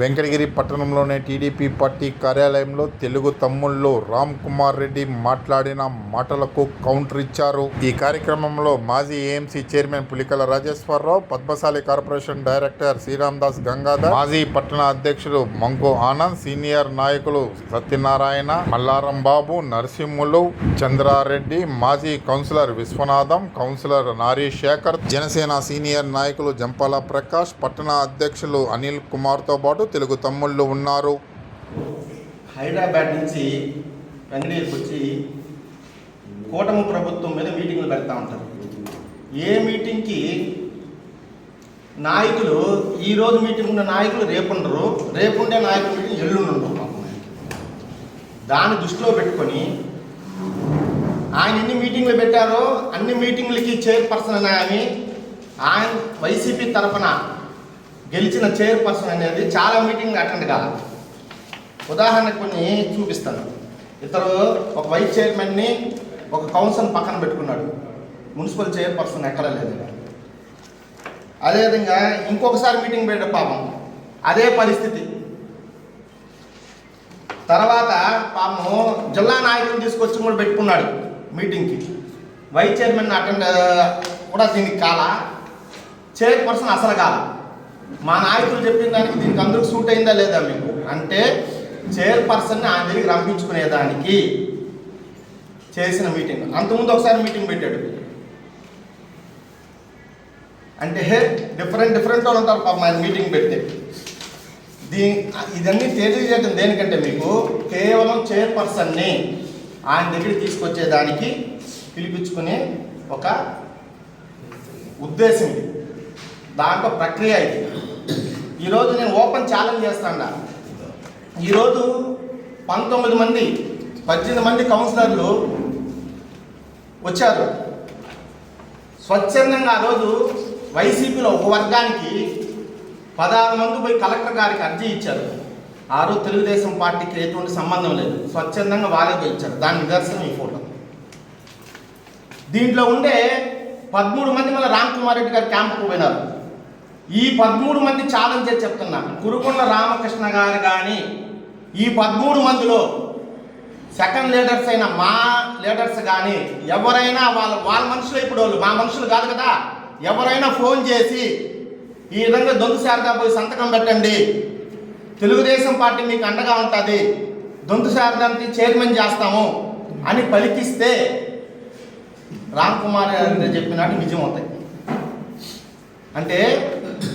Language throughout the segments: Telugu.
Venkatagiri పట్టణంలోని టీడీపీ పార్టీ కార్యాలయంలో తెలుగు తమ్ముళ్ళు రామ్ కుమార్ రెడ్డి మాట్లాడిన మాటలకు కౌంటర్ ఇచ్చారు. ఈ కార్యక్రమంలో మాజీ AMC chairman Pulikala Rajeswararao Padmashali corporation director Sriram Das Gangadhar మాజీ పట్టణ అధ్యక్షుడు మంకు ఆనంద్ సీనియర్ నాయకులు సత్యనారాయణ మల్లారం బాబు నరసింహులు చంద్రారెడ్డి మాజీ కౌన్సిలర్ విశ్వనాథం కౌన్సిలర్ నారీ శేఖర్ జనసేన సీనియర్ నాయకులు జంపాల ప్రకాష్ పట్టణ అధ్యక్షులు అనిల్ కుమార్తో పాటు తెలుగు తమ్ముళ్ళు ఉన్నారు. హైదరాబాద్ నుంచి వెంకటగిరికి వచ్చి కూటమి ప్రభుత్వం మీద మీటింగ్లు పెడతా ఉంటారు. ఏ మీటింగ్కి నాయకులు ఈరోజు మీటింగ్ ఉన్న నాయకులు రేపుండరు రేపుండే నాయకులు నాయకుల మీటింగ్ ఎల్లుండి ఉండరు దాన్ని దృష్టిలో పెట్టుకొని ఆయన ఎన్ని మీటింగ్లు పెట్టారో అన్ని మీటింగ్లకి చైర్పర్సన్ అని ఆయన వైసీపీ తరఫున గెలిచిన చైర్పర్సన్ అనేది చాలా మీటింగ్ అటెండ్ కాదు. ఉదాహరణకు కొన్ని చూపిస్తాను. ఇతరు ఒక వైస్ చైర్మన్ని ఒక కౌన్సిల్ పక్కన పెట్టుకున్నాడు. మున్సిపల్ చైర్పర్సన్ ఎక్కడ లేదు. అదేవిధంగా ఇంకొకసారి మీటింగ్ పెట్టే పాపం. అదే పరిస్థితి. తర్వాత పాపము జిల్లా నాయకుని తీసుకొచ్చి కూడా పెట్టుకున్నాడు మీటింగ్కి. వైస్ చైర్మన్ అటెండ్ కూడా దీనికి కాల. చైర్పర్సన్ అసలు కాల. మా నాయకులు చెప్పిన దానికి దీనికి అందరూ సూట్ అయిందా లేదా మీకు? అంటే చైర్పర్సన్ని ఆయన దగ్గరికి రంపించుకునేదానికి చేసిన మీటింగ్ అంతకుముందు ఒకసారి మీటింగ్ పెట్టాడు. అంటే డిఫరెంట్ డిఫరెంట్ వాళ్ళు ఉంటారు పాపం ఆయన మీటింగ్ పెడితే. దీని ఇదన్నీ తెలియజేయటం దేనికంటే మీకు? కేవలం చైర్పర్సన్ని ఆయన దగ్గరికి తీసుకొచ్చేదానికి పిలిపించుకునే ఒక ఉద్దేశం ఇది. దాంట్లో ప్రక్రియ ఇది. ఈరోజు నేను ఓపెన్ ఛాలెంజ్ చేస్తాను ఈరోజు పంతొమ్మిది మంది పద్దెనిమిది మంది కౌన్సిలర్లు వచ్చారు. స్వచ్ఛందంగా ఆ రోజు వైసీపీలో ఒక వర్గానికి పదహారు మంది పోయి కలెక్టర్ గారికి అర్జీ ఇచ్చారు. ఆ రోజు తెలుగుదేశం పార్టీకి ఎటువంటి సంబంధం లేదు. స్వచ్ఛందంగా వాళ్ళే ఇచ్చారు. దాని నిదర్శనం ఈ ఫోటో. దీంట్లో ఉండే పదమూడు మంది మళ్ళీ రామ్ కుమార్ రెడ్డి గారు క్యాంపుకు పోయినారు. ఈ పదమూడు మంది ఛాలెంజ్ చేసి చెప్తున్నా. కురుకొండ రామకృష్ణ గారు కానీ ఈ పదమూడు మందిలో సెకండ్ లీడర్స్ అయిన మా లీడర్స్ కానీ ఎవరైనా వాళ్ళ వాళ్ళ మనుషులు ఇప్పుడు వాళ్ళు. మా మనుషులు కాదు కదా. ఎవరైనా ఫోన్ చేసి ఈ విధంగా దొంతు శారదా పోయి సంతకం పెట్టండి. తెలుగుదేశం పార్టీ మీకు అండగా ఉంటుంది. దొంతు శారదానికి చైర్మన్ చేస్తాము అని పలికిస్తే రామ్ కుమార్ గారు చెప్పినట్టు నిజం అవుతాయి అంటే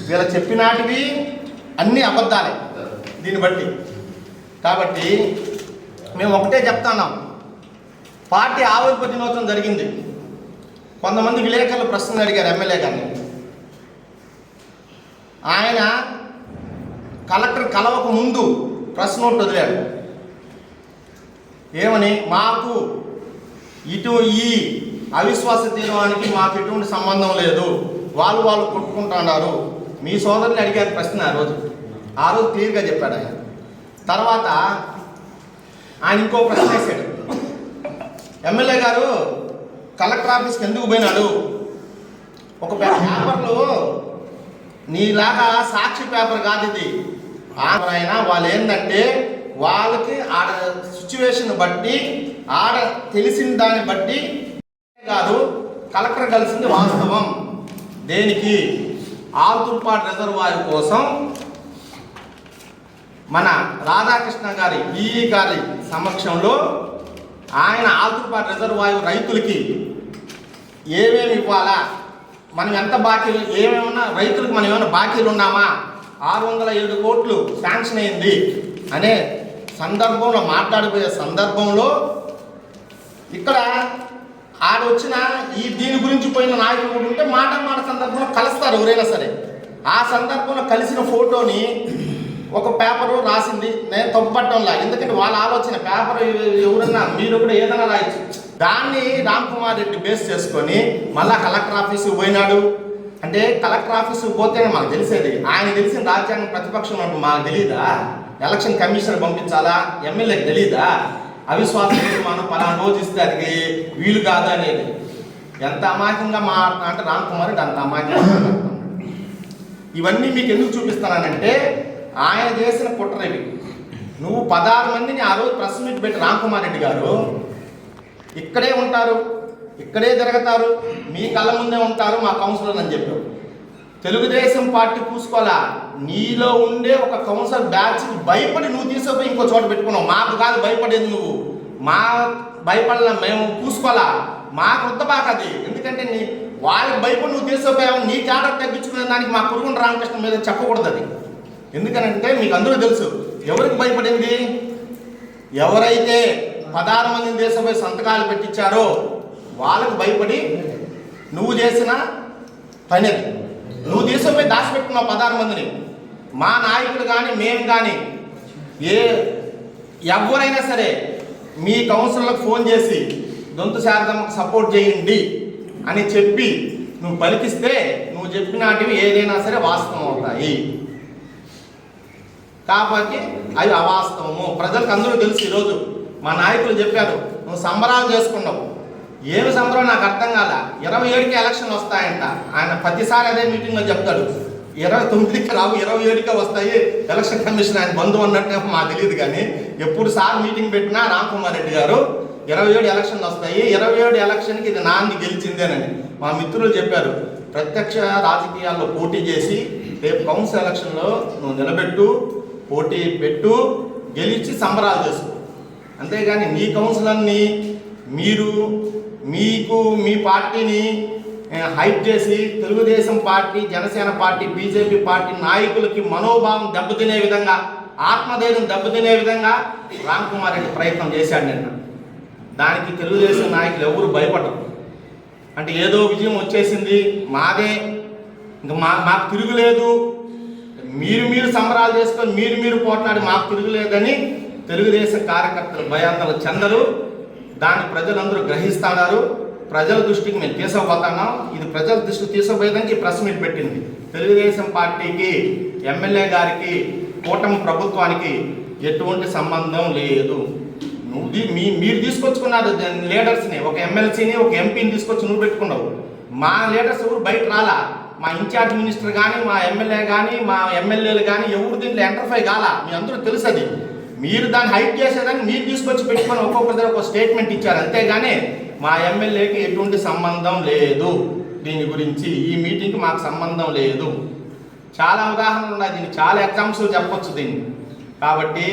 వీళ్ళ చెప్పినాటివి అన్ని అబద్ధాలే. దీన్ని బట్టి. కాబట్టి మేము ఒకటే చెప్తున్నాం. పార్టీ ఆవిర్భ దినోత్సవం జరిగింది. కొంతమంది విలేకరులు ప్రశ్నలు అడిగారు ఎమ్మెల్యే గారిని. ఆయన కలెక్టర్ కలవక ముందు ప్రెస్ నోట్ వదిలాడు. ఏమని? మాకు ఇటు ఈ అవిశ్వాస తీర్మానికి మాకు ఎటువంటి సంబంధం లేదు. వాళ్ళు వాళ్ళు కొట్టుకుంటున్నారు. మీ సోదరుని అడిగారు ప్రశ్న ఆ రోజు. ఆ రోజు క్లియర్గా చెప్పాడు ఆయన. తర్వాత ఆయన ఇంకో ప్రశ్న వేశాడు. ఎమ్మెల్యే గారు కలెక్టర్ ఆఫీస్కి ఎందుకు పోయినాడు? ఒక పే- పేపర్లో నీలాగా సాక్షి పేపర్ కాదు ఇది. ఆయన వాళ్ళు ఏంటంటే వాళ్ళకి ఆడ సిచ్యువేషన్ బట్టి ఆడ తెలిసిన దాన్ని బట్టి కాదు కలెక్టర్ కలిసింది వాస్తవం. దేనికి? ఆల్తుర్పాట్ రిజర్వాయర్ కోసం మన రాధాకృష్ణ గారి ఈ గారి సమక్షంలో ఆయన ఆల్తుర్పాట్ రిజర్వాయర్ రైతులకి ఏమేమి ఇవ్వాలా? మనం ఎంత బాకీలు ఏమేమన్నా రైతులకు మనం ఏమైనా బాకీలు ఉన్నామా? ఆరు వందల ఏడు కోట్లు శాంక్షన్ అయింది అనే సందర్భంలో మాట్లాడిపోయే సందర్భంలో ఇక్కడ ఆడొచ్చిన ఈ దీని గురించి పోయిన నాయకులు కూడా ఉంటే మాట మాట సందర్భంలో కలుస్తారు ఎవరైనా సరే. ఆ సందర్భంలో కలిసిన ఫోటోని ఒక పేపరు రాసింది. నేను తప్పుపట్టంలా ఎందుకంటే వాళ్ళ ఆలోచన పేపర్ ఎవరన్నా మీరు కూడా ఏదైనా రాయొచ్చు. దాన్ని రామ్ కుమార్ రెడ్డి బేస్ చేసుకొని మళ్ళా కలెక్టర్ ఆఫీస్కి పోయినాడు. అంటే కలెక్టర్ ఆఫీస్కి పోతేనే మాకు తెలిసేది. ఆయన తెలిసిన రాజ్యాంగం ప్రతిపక్షం మాకు తెలియదా? ఎలక్షన్ కమిషన్ పంపించాలా? ఎమ్మెల్యేకి తెలియదా అవిశ్వాసం మనం పలానా రోజు ఇస్తే అది వీలు కాదు అనేది. ఎంత అమాయకంగా మాట్లాడుతున్నా అంటే రామ్ కుమార్ అంత అమాయకంగా ఇవన్నీ మీకు ఎందుకు చూపిస్తున్నానంటే ఆయన చేసిన కుట్రవి నువ్వు పదహారు మందిని ఆ రోజు ప్రెస్ మీట్ పెట్టి రామ్కుమార్ రెడ్డి గారు ఇక్కడే ఉంటారు ఇక్కడే జరుగుతారు మీ కళ్ళ ముందే ఉంటారు మా కౌన్సిలర్ అని చెప్పారు తెలుగుదేశం పార్టీ పూసుకోవాలా? నీలో ఉండే ఒక కౌన్సిలర్ బ్యాచ్ భయపడి నువ్వు తీసుకుపోయి ఇంకో చోట పెట్టుకున్నావు. మాకు కాదు భయపడేది నువ్వు. మా భయపడలే మేము పూసుకోవాలా? మాకు వద్దబాక అది. ఎందుకంటే నీ వాళ్ళకి భయపడి నువ్వు తీసుకుపోయావు నీ జాగ్రత్త తగ్గించుకునే దానికి మా కురుగుండ రామకృష్ణ మీద చెప్పకూడదు అది. ఎందుకనంటే మీకు అందరూ తెలుసు ఎవరికి భయపడింది? ఎవరైతే పదహారు మంది దేశంపై సంతకాలు పెట్టించారో వాళ్ళకు భయపడి నువ్వు చేసిన పని అది నువ్వు దేశంపై దాచిపెట్టుకున్నావు పదహారు మందిని. మా నాయకుడు కానీ మేము కానీ ఏ ఎవరైనా సరే మీ కౌన్సిలర్లకు ఫోన్ చేసి దొంతు శారదమ్మకు సపోర్ట్ చేయండి అని చెప్పి నువ్వు పలికిస్తే నువ్వు చెప్పినాటివి ఏదైనా సరే వాస్తవం అవుతాయి. కాబట్టి అవి అవాస్తవము. ప్రజలకు అందరూ తెలుసు ఈరోజు మా నాయకులు చెప్పారు నువ్వు సంబరాలు చేసుకున్నావు ఏమి సంబరం నాకు అర్థం కాల. ఇరవై ఏడుకి ఎలక్షన్ వస్తాయంట. ఆయన ప్రతిసారి అదే మీటింగ్లో చెప్తాడు. ఇరవై తొమ్మిదికి రావు ఇరవై ఏడుకే వస్తాయి. ఎలక్షన్ కమిషన్ ఆయన బంధు అన్నట్టు మాకు తెలియదు కానీ ఎప్పుడు సార్ మీటింగ్ పెట్టినా రామ్ కుమార్ రెడ్డి గారు ఇరవై ఏడు ఎలక్షన్లు వస్తాయి. ఇరవై ఏడు ఎలక్షన్కి ఇది నాంది గెలిచిందేనని మా మిత్రులు చెప్పారు. ప్రత్యక్ష రాజకీయాల్లో పోటీ చేసి రేపు కౌన్సిల్ ఎలక్షన్లో నువ్వు నిలబెట్టు పోటీ పెట్టు గెలిచి సంబరాలు చేసుకో. అంతేగాని మీ కౌన్సిలర్ని మీరు మీకు మీ పార్టీని హైప్ చేసి Telugu Desam party Janasena party BJP party నాయకులకి మనోభావం దెబ్బతినే విధంగా ఆత్మధైర్యం దెబ్బతినే విధంగా రామ్ కుమార్ రెడ్డి ప్రయత్నం చేశాడు నిన్న. దానికి తెలుగుదేశం నాయకులు ఎవరు భయపడరు. అంటే ఏదో విజయం వచ్చేసింది మాదే ఇంకా మా మాకు తిరుగులేదు. మీరు మీరు సంబరాలు చేసుకొని మీరు మీరు పోట్లాడి మాకు తిరుగులేదని తెలుగుదేశం కార్యకర్తలు భయాందోళన చెందరు. దాన్ని ప్రజలందరూ గ్రహిస్తున్నారు ప్రజల దృష్టికి మేము తీసుకుపోతున్నాం. ఇది ప్రజల దృష్టికి తీసుకుపోయేదానికి ప్రెస్ మీట్ పెట్టింది. తెలుగుదేశం పార్టీకి ఎమ్మెల్యే గారికి కూటమి ప్రభుత్వానికి ఎటువంటి సంబంధం లేదు. నువ్వు మీ మీరు తీసుకొచ్చుకున్నారు లీడర్స్ని ఒక ఎమ్మెల్సీని ఒక ఎంపీని తీసుకొచ్చి నువ్వు పెట్టుకున్నావు. మా లీడర్స్ ఎవరు బయట రాలా? మా ఇన్ఛార్జ్ మినిస్టర్ కానీ మా ఎమ్మెల్యే కానీ మా ఎమ్మెల్యేలు కానీ ఎవరు దీంట్లో ఎంటర్ఫై కాలా? మీ అందరూ తెలుసు అది. మీరు దాన్ని హైక్ చేసేదాన్ని మీరు తీసుకొచ్చి పెట్టుకొని ఒక్కొక్కరి దగ్గర ఒక స్టేట్మెంట్ ఇచ్చారు. అంతేగాని మా ఎమ్మెల్యేకి ఎటువంటి సంబంధం లేదు. దీని గురించి ఈ మీటింగ్కి మాకు సంబంధం లేదు. చాలా ఉదాహరణలు ఉన్నాయి. దీనికి చాలా ఎగ్జామ్స్ చెప్పొచ్చు దీన్ని. కాబట్టి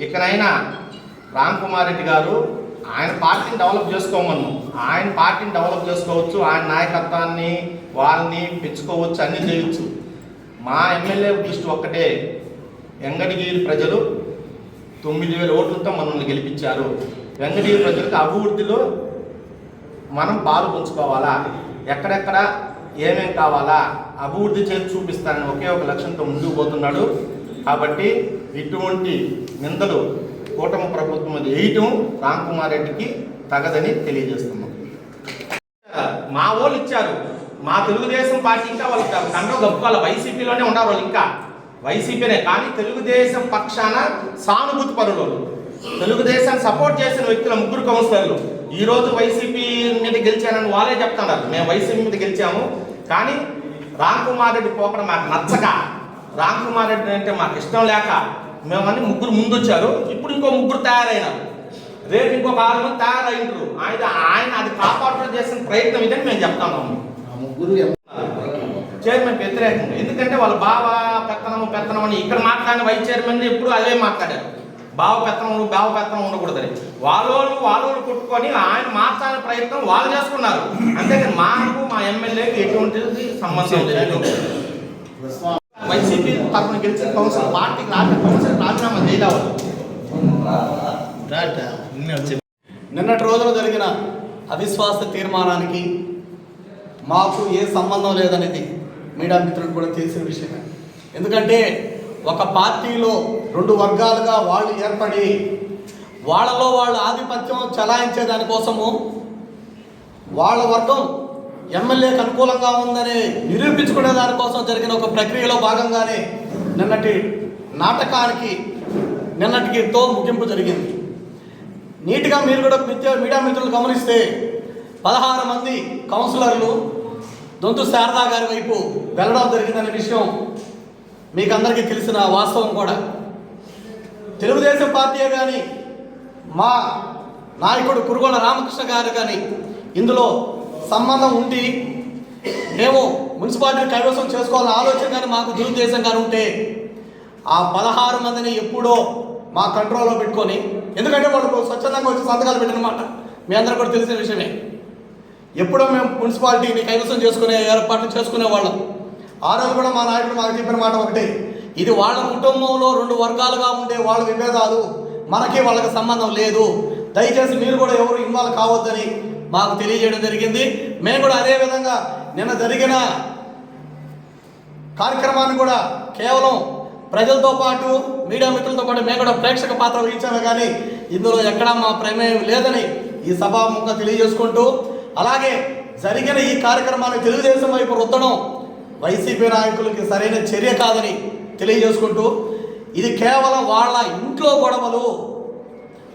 ఇకనైనా రామ్ కుమార్ రెడ్డి గారు ఆయన పార్టీని డెవలప్ చేసుకోమను ఆయన పార్టీని డెవలప్ చేసుకోవచ్చు. ఆయన నాయకత్వాన్ని వాళ్ళని పెంచుకోవచ్చు. అన్నీ చేయొచ్చు. మా ఎమ్మెల్యే దృష్టి ఒక్కటే ఎంగడిగిరి ప్రజలు తొమ్మిది వేల ఓట్లతో మనల్ని గెలిపించారు. వెంకటగిరి ప్రజలకు అభివృద్ధిలో మనం పాలు పంచుకోవాలా? ఎక్కడెక్కడ ఏమేం కావాలా? అభివృద్ధి చేసి చూపిస్తానని ఒకే ఒక లక్ష్యంతో ముందుకు పోతున్నాడు. కాబట్టి ఇటువంటి నిందలు కూటమి ప్రభుత్వం మీద వేయటం రామ్ కుమార్ రెడ్డికి తగదని తెలియజేస్తున్నాం. మా వాళ్ళు ఇచ్చారు. మా తెలుగుదేశం పార్టీ ఇంకా వాళ్ళు కండ గప్పుకోవాలి వైసీపీలోనే ఉన్నారు వాళ్ళు ఇంకా. వైసీపీనే కానీ తెలుగుదేశం పక్షాన సానుభూతి పరులు తెలుగుదేశాన్ని సపోర్ట్ చేసిన వ్యక్తుల ముగ్గురు కౌన్సిలర్లు. ఈ రోజు వైసీపీ మీద గెలిచానని వాళ్ళే చెప్తున్నారు. మేము వైసీపీ మీద గెలిచాము కానీ రామ్ కుమార్ రెడ్డి పోకడం మాకు నచ్చక. రామ్ కుమార్ రెడ్డి అంటే మాకు ఇష్టం లేక మేమని ముగ్గురు ముందొచ్చారు. ఇప్పుడు ఇంకో ముగ్గురు తయారైనారు. రేపు ఇంకొక ఆరు మంది తయారైంటారు ఆయన ఆయన అది కాపాడటం చేసిన ప్రయత్నం ఇదని మేము చెప్తాము ముగ్గురు చైర్మన్ వ్యతిరేకంగా. ఎందుకంటే వాళ్ళ బావ పెత్తనము పెత్తనం అని ఇక్కడ మాట్లాడిన వైస్ చైర్మన్ ఎప్పుడు అదే మాట్లాడారు. బావ పెత్తనం బావ పెత్తనం ఉండకూడదని. వాళ్ళోళ్ళు వాళ్ళోళ్ళు కొట్టుకొని ఆయన మార్చాలని ప్రయత్నం వాళ్ళు చేసుకున్నారు. అంతేకాని మాకు మా ఎమ్మెల్యేకి ఎటువంటిది సంబంధం లేదు. వైసీపీ తరఫున గెలిచిన కౌన్సిల్ పార్టీకి రాష్ట్ర కౌన్సిల్ రాజీనామా చేయలేవాలి నిన్నటి రోజున జరిగిన అవిశ్వాస తీర్మానానికి మాకు ఏ సంబంధం లేదనేది మీడియా మిత్రులు కూడా తెలిసిన విషయమే. ఎందుకంటే ఒక పార్టీలో రెండు వర్గాలుగా వాళ్ళు ఏర్పడి వాళ్ళలో వాళ్ళ ఆధిపత్యం చలాయించే దానికోసము వాళ్ళ వర్గం ఎమ్మెల్యేకి అనుకూలంగా ఉందని నిరూపించుకునే దానికోసం జరిగిన ఒక ప్రక్రియలో భాగంగానే నిన్నటి నాటకానికి నిన్నటితో ముగింపు జరిగింది. నీట్గా మీరు కూడా మీడియా మిత్రులు గమనిస్తే పదహారు మంది కౌన్సిలర్లు దొంతు శారదా గారి వైపు వెళ్ళడం జరిగిందనే విషయం మీకు అందరికీ తెలిసిన వాస్తవం కూడా. తెలుగుదేశం పార్టీ కానీ మా నాయకుడు కురుగోళ రామకృష్ణ గారు కానీ ఇందులో సంబంధం ఉండి మేము మున్సిపాలిటీ కైవసం చేసుకోవాలన్న ఆలోచన కానీ మాకు దురుద్దేశం కానీ ఉంటే ఆ పదహారు మందిని ఎప్పుడో మా కంట్రోల్లో పెట్టుకొని ఎందుకంటే వాళ్ళు స్వచ్ఛందంగా వచ్చి సంతకాలు పెట్టినమాట. మీ అందరూ కూడా తెలిసిన విషయమే. ఎప్పుడో మేము మున్సిపాలిటీని కైవసం చేసుకునే ఏర్పాట్లు చేసుకునే వాళ్ళం. ఆ రోజు కూడా మా నాయకుడు మాకు చెప్పిన మాట ఒకటే. ఇది వాళ్ళ కుటుంబంలో రెండు వర్గాలుగా ఉండే వాళ్ళ విభేదాలు మనకి వాళ్ళకి సంబంధం లేదు. దయచేసి మీరు కూడా ఎవరు ఇన్వాల్వ్ కావద్దని మాకు తెలియజేయడం జరిగింది. మేము కూడా అదే విధంగా నిన్న జరిగిన కార్యక్రమాన్ని కూడా కేవలం ప్రజలతో పాటు మీడియా మిత్రులతో పాటు మేము కూడా ప్రేక్షక పాత్ర వహించాము కానీ ఇందులో ఎక్కడా మా ప్రమేయం లేదని ఈ సభాముఖంగా తెలియజేసుకుంటూ అలాగే జరిగిన ఈ కార్యక్రమాన్ని తెలుగుదేశం వైపు రుద్దడం వైసీపీ నాయకులకి సరైన చర్య కాదని తెలియజేసుకుంటూ ఇది కేవలం వాళ్ళ ఇంట్లో గొడవలు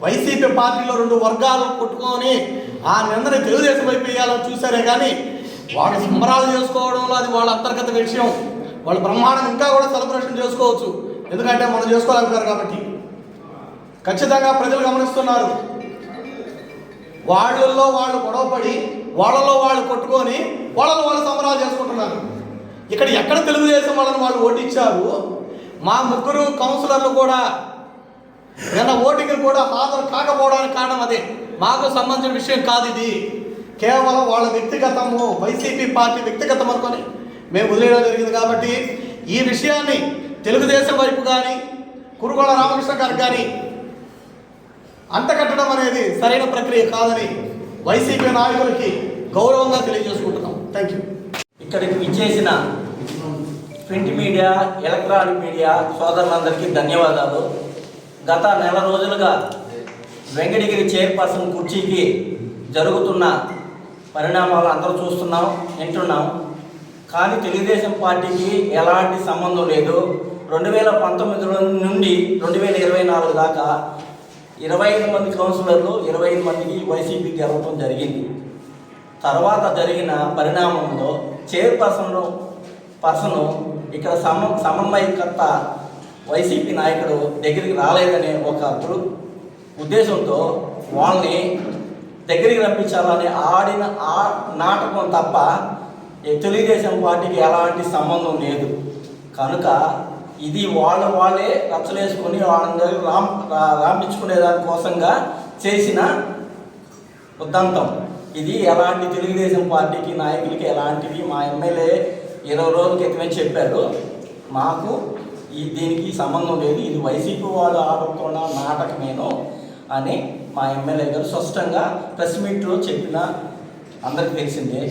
వైసీపీ పార్టీలో రెండు వర్గాలు కొట్టుకొని ఆ నిందని తెలుగుదేశం వైపు వేయాలని చూసారే కానీ వాళ్ళు సంబరాలు చేసుకోవడంలో అది వాళ్ళ అంతర్గత విషయం. వాళ్ళు బ్రహ్మాండం ఇంకా కూడా సెలబ్రేషన్ చేసుకోవచ్చు. ఎందుకంటే మనం చేసుకోలేకపోయారు కాబట్టి. ఖచ్చితంగా ప్రజలు గమనిస్తున్నారు. వాళ్ళల్లో వాళ్ళు గొడవపడి వాళ్ళలో వాళ్ళు కొట్టుకొని వాళ్ళలో వాళ్ళు సంబరాలు చేసుకుంటున్నారు. ఇక్కడ ఎక్కడ తెలుగుదేశం వాళ్ళని వాళ్ళు ఓటిచ్చారు? మా ముగ్గురు కౌన్సిలర్లు కూడా నిన్న ఓటింగ్ కూడా హాజరు కాకపోవడానికి కారణం అదే. మాకు సంబంధించిన విషయం కాదు ఇది. కేవలం వాళ్ళ వ్యక్తిగతము వైసీపీ పార్టీ వ్యక్తిగతం అనుకొని మేము వదిలేయడం జరిగింది కాబట్టి ఈ విషయాన్ని తెలుగుదేశం వైపు కానీ కురుగోళ రామకృష్ణ గారు కానీ అంటకట్టడం అనేది సరైన ప్రక్రియ కాదని వైసీపీ నాయకులకి గౌరవంగా తెలియజేసుకుంటున్నాం. థ్యాంక్ యూ ఇక్కడికి విచ్చేసిన ప్రింట్ మీడియా ఎలక్ట్రానిక్ మీడియా సోదరులందరికీ ధన్యవాదాలు. గత నెల రోజులుగా వెంకటగిరి చైర్పర్సన్ కుర్చీకి జరుగుతున్న పరిణామాలు అందరూ చూస్తున్నాం వింటున్నాం. కానీ తెలుగుదేశం పార్టీకి ఎలాంటి సంబంధం లేదు. రెండు వేల పంతొమ్మిది నుండి రెండు వేల ఇరవై నాలుగు దాకా ఇరవై ఐదు మంది కౌన్సిలర్లు ఇరవై ఐదు మందికి వైసీపీ గెలవటం జరిగింది. తర్వాత జరిగిన పరిణామంలో చైర్పర్సన్ పర్సన్ ఇక్కడ సమ సమన్వయకర్త వైసీపీ నాయకుడు దగ్గరికి రాలేదనే ఒక ఉద్దేశంతో వాళ్ళని దగ్గరికి రప్పించాలని ఆడిన ఆ నాటకం తప్ప తెలుగుదేశం పార్టీకి ఎలాంటి సంబంధం లేదు. కనుక ఇది వాళ్ళ వాళ్ళే రచ్చలేసుకొని వాళ్ళందరూ రామ్ రాపించుకునే రామించుకునే దానికోసంగా చేసిన ఉద్దంతం. ఇది ఎలాంటి తెలుగుదేశం పార్టీకి నాయకులకి ఎలాంటివి? మా ఎమ్మెల్యే ఇరవై రోజుల క్రితమే చెప్పారు మాకు ఈ దీనికి సంబంధం లేదు. ఇది వైసీపీ వాళ్ళు ఆడుతున్న నాటకమేను అని మా ఎమ్మెల్యే గారు స్పష్టంగా ప్రెస్ మీట్లో చెప్పిన అందరికి తెలిసిందే.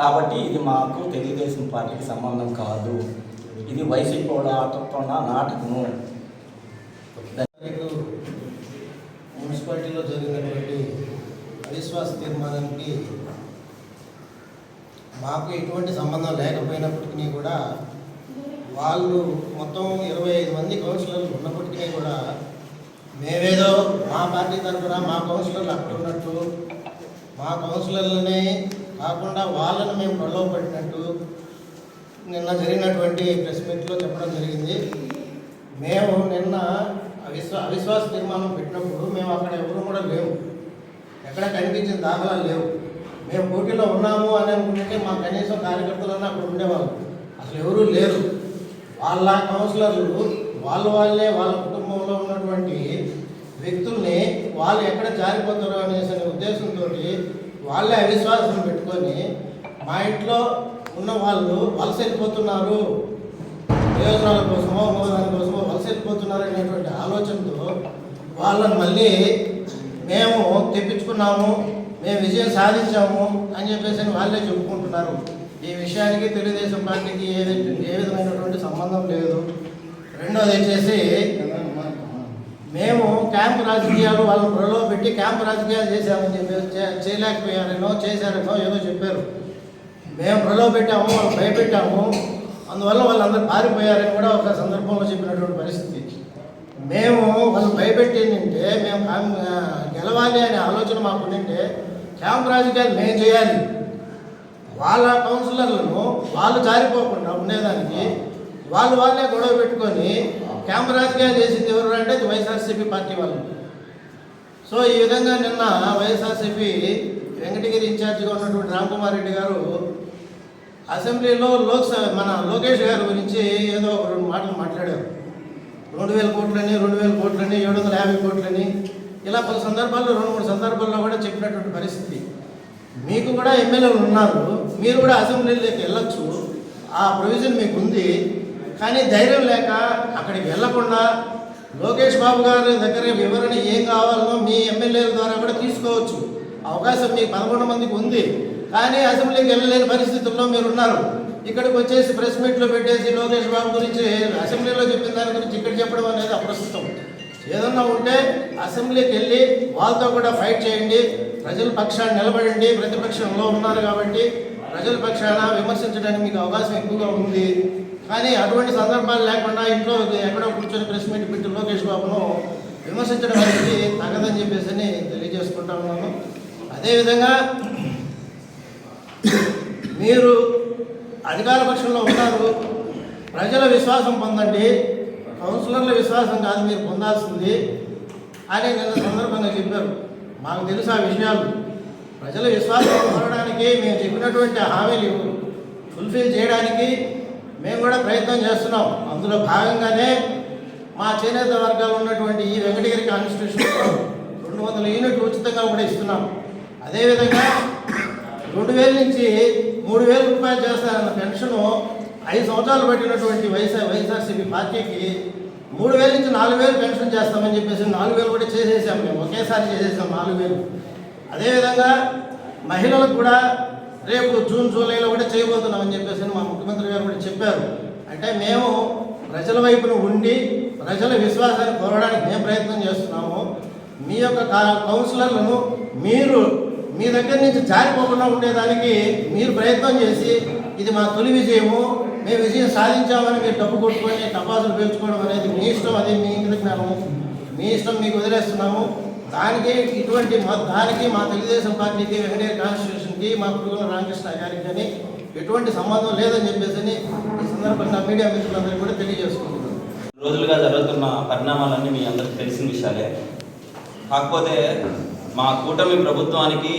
కాబట్టి ఇది మాకు తెలుగుదేశం పార్టీకి సంబంధం కాదు. ఇది వైసీపీ వాళ్ళు నాటకము. మున్సిపాలిటీలో జరిగినటువంటి అవిశ్వాస తీర్మానానికి మాకు ఎటువంటి సంబంధం లేకపోయినప్పటికీ కూడా వాళ్ళు మొత్తం ఇరవై ఐదు మంది కౌన్సిలర్లు ఉన్నప్పటికీ కూడా మేమేదో మా పార్టీ తరఫున మా కౌన్సిలర్లు అక్కడ ఉన్నట్టు మా కౌన్సిలర్లని కాకుండా వాళ్ళని మేము గొడవ పడినట్టు నిన్న జరిగినటువంటి ప్రెస్ మీట్లో చెప్పడం జరిగింది. మేము నిన్న అవిశ్వా అవిశ్వాస తీర్మానం పెట్టినప్పుడు మేము అక్కడ ఎవరు కూడా లేవు. ఎక్కడ కనిపించిన దాఖలాలు లేవు. మేము పోటీలో ఉన్నాము అని అనుకుంటే మా కనీసం కార్యకర్తలన్నా అక్కడ ఉండేవాళ్ళు. అసలు ఎవరూ లేరు. వాళ్ళ కౌన్సిలర్లు వాళ్ళ వాళ్ళే వాళ్ళ కుటుంబంలో ఉన్నటువంటి వ్యక్తుల్ని వాళ్ళు ఎక్కడ జారిపోతారో అనేసి అనే ఉద్దేశంతో వాళ్ళే అవిశ్వాసం పెట్టుకొని మా ఇంట్లో ఉన్న వాళ్ళు వలస వెళ్ళిపోతున్నారు ప్రయోజనాల కోసమో మోదాల కోసమో వలస వెళ్ళిపోతున్నారు అనేటువంటి ఆలోచనతో వాళ్ళని మళ్ళీ మేము తెప్పించుకున్నాము మేము విజయం సాధించాము అని చెప్పేసి అని వాళ్ళే చెప్పుకుంటున్నారు. ఈ విషయానికి తెలుగుదేశం పార్టీకి ఏ ఏ విధమైనటువంటి సంబంధం లేదు. రెండోది వచ్చేసి మేము క్యాంపు రాజకీయాలు వాళ్ళని ప్రలో పెట్టి క్యాంపు రాజకీయాలు చేశామని చెప్పి చే- చేయలేకపోయారనో ఏదో చెప్పారు. మేము ప్రలోభ పెట్టాము వాళ్ళు భయపెట్టాము. అందువల్ల వాళ్ళందరూ పారిపోయారని కూడా ఒక సందర్భంలో చెప్పినటువంటి పరిస్థితి. మేము వాళ్ళు భయపెట్టిందంటే మేము గెలవాలి అనే ఆలోచన మాకు ఉండింటే క్యాంప్ రాజకీయాలు మేము చేయాలి. వాళ్ళ కౌన్సిలర్లను వాళ్ళు జారిపోకుండా ఉండేదానికి వాళ్ళు వాళ్ళే గొడవ పెట్టుకొని క్యాంప్ రాజకీయాలు చేసింది ఎవరు అంటే అది వైఎస్ఆర్సీపీ పార్టీ వాళ్ళు. సో ఈ విధంగా నిన్న వైఎస్ఆర్సీపీ వెంకటగిరి ఇన్ఛార్జిగా ఉన్నటువంటి రామ్కుమార్ రెడ్డి గారు అసెంబ్లీలో లోక్సభ మన లోకేష్ గారి గురించి ఏదో ఒక రెండు మాటలు మాట్లాడారు. రెండు వేల కోట్లని రెండు వేల కోట్లని ఏడు వందల యాభై కోట్లని. ఇలా పలు సందర్భాల్లో రెండు మూడు సందర్భాల్లో కూడా చెప్పినటువంటి పరిస్థితి. మీకు కూడా ఎమ్మెల్యేలు ఉన్నారు. మీరు కూడా అసెంబ్లీలోకి వెళ్ళొచ్చు. ఆ ప్రొవిజన్ మీకు ఉంది కానీ ధైర్యం లేక అక్కడికి వెళ్ళకుండా లోకేష్ బాబు గారి దగ్గర వివరణ ఏం కావాలనో మీ ఎమ్మెల్యేల ద్వారా కూడా తీసుకోవచ్చు. అవకాశం మీకు పదకొండు మందికి ఉంది. కానీ అసెంబ్లీకి వెళ్ళలేని పరిస్థితుల్లో మీరు ఉన్నారు ఇక్కడికి వచ్చేసి ప్రెస్ మీట్లో పెట్టేసి లోకేష్ బాబు గురించి అసెంబ్లీలో చెప్పిన దాని గురించి ఇక్కడ చెప్పడం అనేది అప్రస్తుతం. ఏదన్నా ఉంటే అసెంబ్లీకి వెళ్ళి వాళ్ళతో కూడా ఫైట్ చేయండి. ప్రజల పక్షాన్ని నిలబడండి. ప్రతిపక్షంలో ఉన్నారు కాబట్టి ప్రజల పక్షాన విమర్శించడానికి మీకు అవకాశం ఎక్కువగా ఉంది. కానీ అటువంటి సందర్భాలు లేకుండా ఇంట్లో ఎక్కడో కూర్చొని ప్రెస్ మీట్ పెట్టి లోకేష్ బాబును విమర్శించడం అనేది తగదని చెప్పేసి అని తెలియజేసుకుంటా ఉన్నాను. అదేవిధంగా మీరు అధికార పక్షంలో ఉన్నారు. ప్రజల విశ్వాసం పొందండి. కౌన్సిలర్ల విశ్వాసం కాదు మీరు పొందాల్సింది. అని నిన్న సందర్భంగా చెప్పారు. మాకు తెలుసు ఆ విషయాలు. ప్రజల విశ్వాసం పొందడానికి మేము చెప్పినటువంటి హామీలు ఫుల్ఫిల్ చేయడానికి మేము కూడా ప్రయత్నం చేస్తున్నాం. అందులో భాగంగానే మా చేనేత వర్గాలు ఉన్నటువంటి ఈ వెంకటగిరి కాన్స్టిట్యూషన్ రెండు వందల యూనిట్లు ఉచితంగా కూడా ఇస్తున్నాం. అదేవిధంగా రెండు వేల నుంచి మూడు వేల రూపాయలు చేస్తారన్న పెన్షన్ ఐదు సంవత్సరాలు పట్టినటువంటి వైఎస్ఆర్ వైఎస్ఆర్సీపీ పార్టీకి మూడు వేల నుంచి నాలుగు వేలు పెన్షన్ చేస్తామని చెప్పేసి నాలుగు వేలు కూడా చేసేసాం మేము. ఒకేసారి చేసేసాం నాలుగు వేలు. అదేవిధంగా మహిళలకు కూడా రేపు జూన్ జూలైలో కూడా చేయబోతున్నామని చెప్పేసి మా ముఖ్యమంత్రి గారు కూడా చెప్పారు. అంటే మేము ప్రజల వైపున ఉండి ప్రజల విశ్వాసాన్ని కోరడానికి మేము ప్రయత్నం చేస్తున్నాము. మీ యొక్క కౌన్సిలర్లను మీరు మీ దగ్గర నుంచి జారిపోకుండా ఉండేదానికి మీరు ప్రయత్నం చేసి ఇది మా తొలి విజయము మేము విజయం సాధించామని మీరు డబ్బు కొట్టుకొని టపాసులు పెంచుకోవడం అనేది మీ ఇష్టం అది మీ ఇంటి జ్ఞానము. మీ ఇష్టం మీకు వదిలేస్తున్నాము. దానికి ఇటువంటి మా దానికి మా తెలుగుదేశం పార్టీకి వెంకటే కాన్స్టిట్యూషన్కి మా పురుగుల రామకృష్ణ గారికి కానీ ఎటువంటి సంబంధం లేదని చెప్పేసి ఈ సందర్భంగా మీడియా మిత్రులందరికీ కూడా తెలియజేసుకుంటున్నాను. రోజులుగా జరుగుతున్న పరిణామాలన్నీ మీ అందరికి తెలిసిన విషయాలే. కాకపోతే మా కూటమి ప్రభుత్వానికి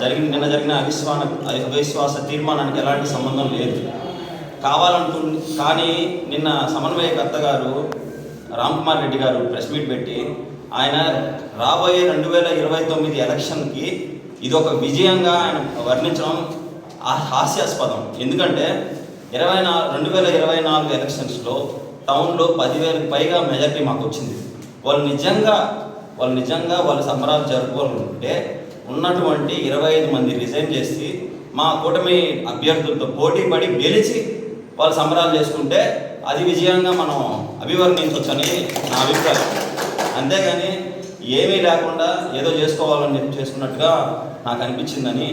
జరిగిన నిన్న జరిగిన అవిశ్వాస అవిశ్వాస తీర్మానానికి ఎలాంటి సంబంధం లేదు. కావాలంటు కానీ నిన్న సమన్వయకర్త గారు రామ్ కుమార్ రెడ్డి గారు ప్రెస్ మీట్ పెట్టి ఆయన రాబోయే రెండు వేల ఇరవై తొమ్మిది ఎలక్షన్కి ఇది ఒక విజయంగా ఆయన వర్ణించడం హాస్యాస్పదం. ఎందుకంటే ఇరవై నాలుగు రెండు వేల ఇరవై నాలుగు ఎలక్షన్స్లో టౌన్లో పదివేలకు పైగా మెజార్టీ మాకు వచ్చింది వాళ్ళు నిజంగా వాళ్ళు నిజంగా వాళ్ళ సంబరాలు జరుపుకోవాలంటే ఉన్నటువంటి ఇరవై ఐదు మంది రిజైన్ చేసి మా కూటమి అభ్యర్థులతో పోటీ పడి గెలిచి వాళ్ళు సంబరాలు చేసుకుంటే అది విజయంగా మనం అభివర్ణించవచ్చని నా అభిప్రాయం. అంతేగాని ఏమీ లేకుండా ఏదో చేసుకోవాలని చేసుకున్నట్టుగా నాకు అనిపించిందని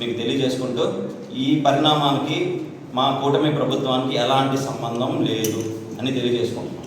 మీకు తెలియజేసుకుంటూ ఈ పరిణామానికి మా కూటమి ప్రభుత్వానికి ఎలాంటి సంబంధం లేదు అని తెలియజేసుకుంటున్నాను.